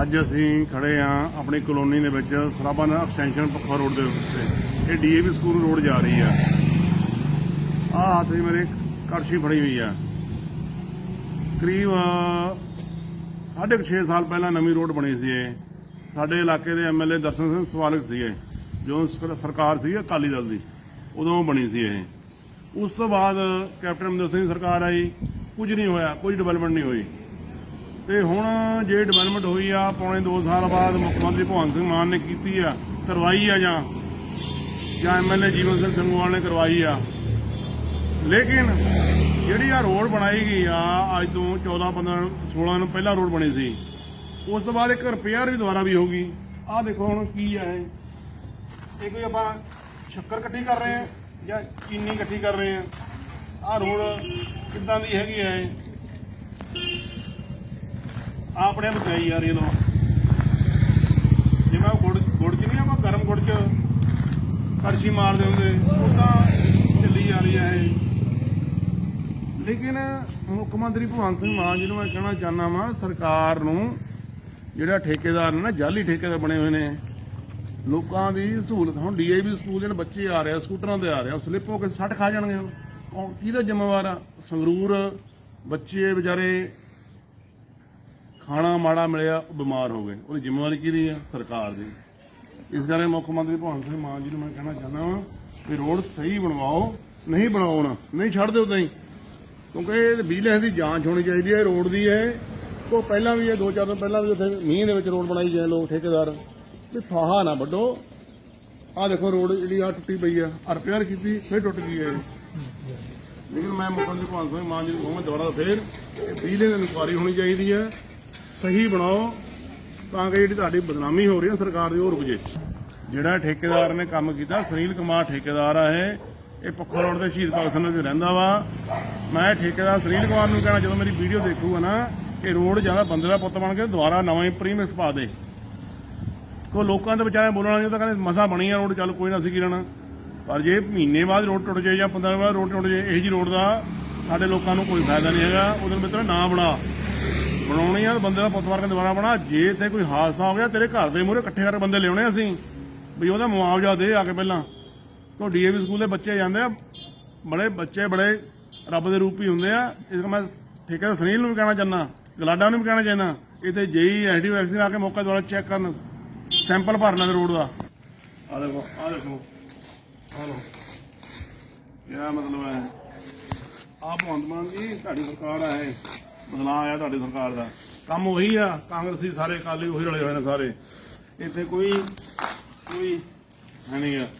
ਅੱਜ ਅਸੀਂ ਖੜੇ ਆ ਆਪਣੀ ਕਲੋਨੀ ਦੇ ਵਿੱਚ ਸਰਾਭਾ ਨਾਲ ਐਕਸਟੈਂਸ਼ਨ ਪੱਖਾ ਰੋਡ ਦੇ ਉੱਤੇ। ਇਹ ਡੀਏਵੀ ਸਕੂਲ ਰੋਡ ਜਾ ਰਹੀ ਆ। ਆਹ ਹੱਥ 'ਚ ਮੇਰੇ ਕੜਛੀ ਫੜੀ ਹੋਈ ਆ। ਕਰੀਬ ਸਾਢੇ ਕੁ ਛੇ ਸਾਲ ਪਹਿਲਾਂ ਨਵੀਂ ਰੋਡ ਬਣੀ ਸੀ ਇਹ। ਸਾਡੇ ਇਲਾਕੇ ਦੇ ਐਮਐਲਏ ਦਰਸ਼ਨ ਸਿੰਘ ਸਵਾਲਕ ਸੀਗੇ, ਜੋ ਸਰਕਾਰ ਸੀ ਅਕਾਲੀ ਦਲ ਦੀ, ਉਦੋਂ ਬਣੀ ਸੀ ਇਹ। ਉਸ ਤੋਂ ਬਾਅਦ ਕੈਪਟਨ ਅਮਰਿੰਦਰ ਸਿੰਘ ਦੀ ਸਰਕਾਰ ਆਈ। ਕੁਝ ਨਹੀਂ ਹੋਇਆ, ਕੋਈ ਡਿਵੈਲਪਮੈਂਟ ਨਹੀਂ ਹੋਈ। ਤੇ ਹੁਣ ਜੇ ਡਿਵੈਲਪਮੈਂਟ ਹੋਈ ਆ, ਪੌਣੇ 2 ਸਾਲ ਬਾਅਦ ਮੁੱਖ ਮੰਤਰੀ ਭਗਵੰਤ ਸਿੰਘ ਮਾਨ ਨੇ ਕੀਤੀ ਆ, ਕਰਵਾਈ ਆ ਜਾਂ ਜਾਂ ਐਮਐਲਏ ਜੀਵਨ ਸਿੰਘ ਸੰਗਵਾਲ ਨੇ ਕਰਵਾਈ ਆ। ਲੇਕਿਨ ਜਿਹੜੀ ਆ ਰੋਡ ਬਣਾਈ ਗਈ ਆ, ਅੱਜ ਤੋਂ 14 15 16 ਨੂੰ ਪਹਿਲਾਂ ਰੋਡ ਬਣੀ ਸੀ, ਉਸ ਤੋਂ ਬਾਅਦ ਇੱਕ ਰਿਪੇਅਰ ਵੀ ਦੁਬਾਰਾ ਵੀ ਹੋ ਗਈ। ਆਹ ਦੇਖੋ ਹੁਣ ਕੀ ਆ ਇਹ। ਇਹ ਕੋਈ ਆਪਾਂ ਸ਼ੱਕਰ ਇਕੱਠੀ ਕਰ ਰਹੇ ਆ ਜਾਂ ਚੀਨੀ ਇਕੱਠੀ ਕਰ ਰਹੇ ਆ। ਆਹ ਰੋਡ ਕਿੱਦਾਂ ਦੀ ਹੈਗੀ ਆ ਇਹ? ਆਪਣੇ ਆਪ ਗਈ ਯਾਰ ਇਹ ਲੋ ਜਿਵੇਂ ਉਹ ਗੁੜ ਗੁੜ ਚ ਨਹੀਂ ਆਪਾਂ ਗਰਮ ਗੁੜ ਚ ਕੜਛੀ ਮਾਰਦੇ ਹੁੰਦੇ ਉਦਾਂ ਚੱਲੀ ਜਾ ਰਹੀ ਹੈ ਇਹ। ਲੇਕਿਨ ਮੁੱਖ ਮੰਤਰੀ ਭਗਵੰਤ ਸਿੰਘ ਮਾਨ ਜੀ ਨੂੰ ਮੈਂ ਕਹਿਣਾ ਚਾਹੁੰਦਾ ਵਾਂ, ਸਰਕਾਰ ਨੂੰ ਜਿਹੜਾ ਠੇਕੇਦਾਰ ਨੇ ਨਾ ਜਾਲੀ ਠੇਕੇਦਾਰ ਬਣੇ ਹੋਏ ਨੇ, ਲੋਕਾਂ ਦੀ ਸਹੂਲਤ, ਹੁਣ ਡੀਏਵੀ ਸਕੂਲ ਜਿਹੜੇ ਬੱਚੇ ਆ ਰਹੇ ਆ, ਸਕੂਟਰਾਂ ਤੇ ਆ ਰਹੇ ਆ ਸਲਿੱਪ ਹੋ ਕੇ ਸੱਟ ਖਾ ਜਾਣਗੇ। ਉਹ। ਕਿਹਦਾ ਜ਼ਿੰਮੇਵਾਰ ਆ? ਸੰਗਰੂਰ ਬੱਚੇ ਵਿਚਾਰੇ ਖਾਣਾ ਮਾੜਾ ਮਿਲਿਆ, ਉਹ ਬਿਮਾਰ ਹੋ ਗਏ। ਉਹਦੀ ਜ਼ਿੰਮੇਵਾਰੀ ਕਿਹਦੀ ਹੈ ਸਰਕਾਰ ਦੀ। ਇਸ ਕਰਕੇ ਮੁੱਖ ਮੰਤਰੀ ਭਗਵੰਤ ਸਿੰਘ ਮਾਨ ਜੀ ਨੂੰ ਮੈਂ ਕਹਿਣਾ ਚਾਹੁੰਦਾ ਵਾਂ ਵੀ ਰੋਡ ਸਹੀ ਬਣਵਾਓ, ਨਹੀਂ ਬਣਾਓ ਨਹੀਂ ਛੱਡ ਦਿਓ ਤਾਂ ਹੀ ਕਿਉਂਕਿ ਇਹ ਬਿਜਲੀ ਦੀ ਜਾਂਚ ਹੋਣੀ ਚਾਹੀਦੀ ਹੈ ਰੋਡ ਦੀ ਹੈ। ਉਹ ਪਹਿਲਾਂ ਵੀ ਇਹ ਦੋ ਚਾਰ ਦਿਨ ਪਹਿਲਾਂ ਵੀ ਉੱਥੇ ਮੀਂਹ ਦੇ ਵਿੱਚ ਰੋਡ ਬਣਾਈ ਗਏ ਲੋਕ, ਠੇਕੇਦਾਰ। ਵੀ ਫਾਹਾ ਨਾ ਵੱਡੋ ਆਹ ਦੇਖੋ ਰੋਡ ਜਿਹੜੀ ਆ ਟੁੱਟੀ ਪਈ ਆ ਆ ਰਿਪੇਅਰ ਕੀਤੀ, ਫਿਰ ਟੁੱਟ ਗਈ ਹੈ। ਲੇਕਿਨ ਮੈਂ ਮੁੱਖ ਮੰਤਰੀ ਭਗਵੰਤ ਸਿੰਘ ਮਾਨ ਜੀ ਨੂੰ ਕਹੂੰਗਾ ਦੁਬਾਰਾ ਫੇਰ ਬਿਜਲੀ ਦੀ ਇਨਕੁਆਰੀ ਹੋਣੀ ਚਾਹੀਦੀ ਹੈ। ਸਹੀ ਬਣਾਓ ਤਾਂ ਕਿ ਜਿਹੜੀ ਤੁਹਾਡੀ ਬਦਨਾਮੀ ਹੋ ਰਹੀ ਹੈ ਸਰਕਾਰ ਦੀ, ਉਹ ਰੁਕ ਜੇ। ਜਿਹੜਾ ਠੇਕੇਦਾਰ ਨੇ ਕੰਮ ਕੀਤਾ, ਸੁਨੀਲ ਕੁਮਾਰ ਠੇਕੇਦਾਰ ਆ ਇਹ ਇਹ ਪੱਖੋ ਰੋਡ ਤੇ ਸ਼ਹੀਦ ਭਗਤ ਸਿੰਘ ਨਗਰ ਰਹਿੰਦਾ ਵਾ। ਮੈਂ ਠੇਕੇਦਾਰ ਸੁਨੀਲ ਕੁਮਾਰ ਨੂੰ ਕਹਿਣਾ, ਜਦੋਂ ਮੇਰੀ ਵੀਡੀਓ ਦੇਖੂਗਾ ਨਾ, ਕਿ ਰੋਡ ਜ਼ਿਆਦਾ ਬੰਦੇ ਦਾ ਪੁੱਤ ਬਣ ਕੇ ਦੁਬਾਰਾ ਨਵਾਂ ਹੀ ਪ੍ਰੀਮਿਕਸ ਪਾ ਦੇ। ਕੋ ਲੋਕਾਂ ਦੇ ਵਿਚਾਰੇ ਬੋਲਣਾ ਨਹੀਂ ਤਾਂ ਕਹਿੰਦੇ ਮਸਾ ਬਣੀ ਆ ਰੋਡ, ਚੱਲ ਕੋਈ ਨਾ ਅਸੀਂ ਕੀ ਲੈਣਾ। ਪਰ ਜੇ ਮਹੀਨੇ ਬਾਅਦ ਰੋਡ ਟੁੱਟ ਜਾਏ ਜਾਂ 15 ਬਾਅਦ ਰੋਡ ਟੁੱਟ ਜਾਏ, ਇਹ ਜੀ ਰੋਡ ਦਾ ਸਾਡੇ ਲੋਕਾਂ ਨੂੰ ਕੋਈ ਫਾਇਦਾ ਨਹੀਂ ਹੈਗਾ। ਉਹਦੇ ਮਿੱਤਰ ਨਾ ਬਣਾ। ਬਣਾਉਣੀ ਆ, ਬੰਦੇ ਦਾ ਪੁੱਤ ਮਾਰ ਦੁਬਾਰਾ ਬਣਾ। ਜੇ ਇੱਥੇ ਕੋਈ ਹਾਦਸਾ ਹੋ ਗਿਆ, ਤੇਰੇ ਘਰ ਦੇ ਮੂਹਰੇ ਇਕੱਠੇ ਕਰਕੇ ਬੰਦੇ ਲਿਆਉਣੇ ਅਸੀਂ। ਵੀ ਉਹਦਾ ਮੁਆਵਜ਼ਾ ਦੇ ਆ ਕੇ ਪਹਿਲਾਂ। ਤੋਂ ਡੀਏਵੀ ਸਕੂਲ ਦੇ ਬੱਚੇ ਜਾਂਦੇ ਆ। ਬੜੇ ਬੱਚੇ, ਬੜੇ ਰੱਬ ਦੇ ਰੂਪ ਹੀ ਹੁੰਦੇ ਆ। ਇਸ ਕਰਕੇ ਮੈਂ ਠੇਕੇਦਾਰ ਸੁਨੀਲ ਨੂੰ ਵੀ ਕਹਿਣਾ ਚਾਹੁੰਦਾ, ਗਲਾਡਾ ਨੂੰ ਵੀ ਕਹਿਣਾ ਚਾਹੁੰਦਾ, ਇੱਥੇ ਜੇਈ ਐਸਡੀ ਵੈਕਸੀਨ ਆ ਕੇ ਮੌਕਾ ਦੁਆਰਾ ਚੈੱਕ ਕਰਨ। ਸੈਂਪਲ ਭਰਨਾ ਦੇ ਰੋਡ ਦਾ। ਆ ਦੇਖੋ ਆ ਦੇਖੋ। ਆ ਲੋ ਇਹ ਮਤਲਬ ਹੈ? ਆਪ ਭਗਵੰਤ ਮਾਨ ਜੀ, ਤੁਹਾਡੀ ਸਰਕਾਰ ਆ ਇਹ। ਬਦਲਾਅ ਆਇਆ ਤੁਹਾਡੀ ਸਰਕਾਰ ਦਾ। ਕੰਮ ਉਹੀ ਆ, ਕਾਂਗਰਸੀ ਸਾਰੇ ਅਕਾਲੀ ਉਹੀ ਰਲੇ ਹੋਏ ਨੇ ਸਾਰੇ। ਇੱਥੇ ਕੋਈ ਕੋਈ ਹੈ ਨਹੀਂ ਆ।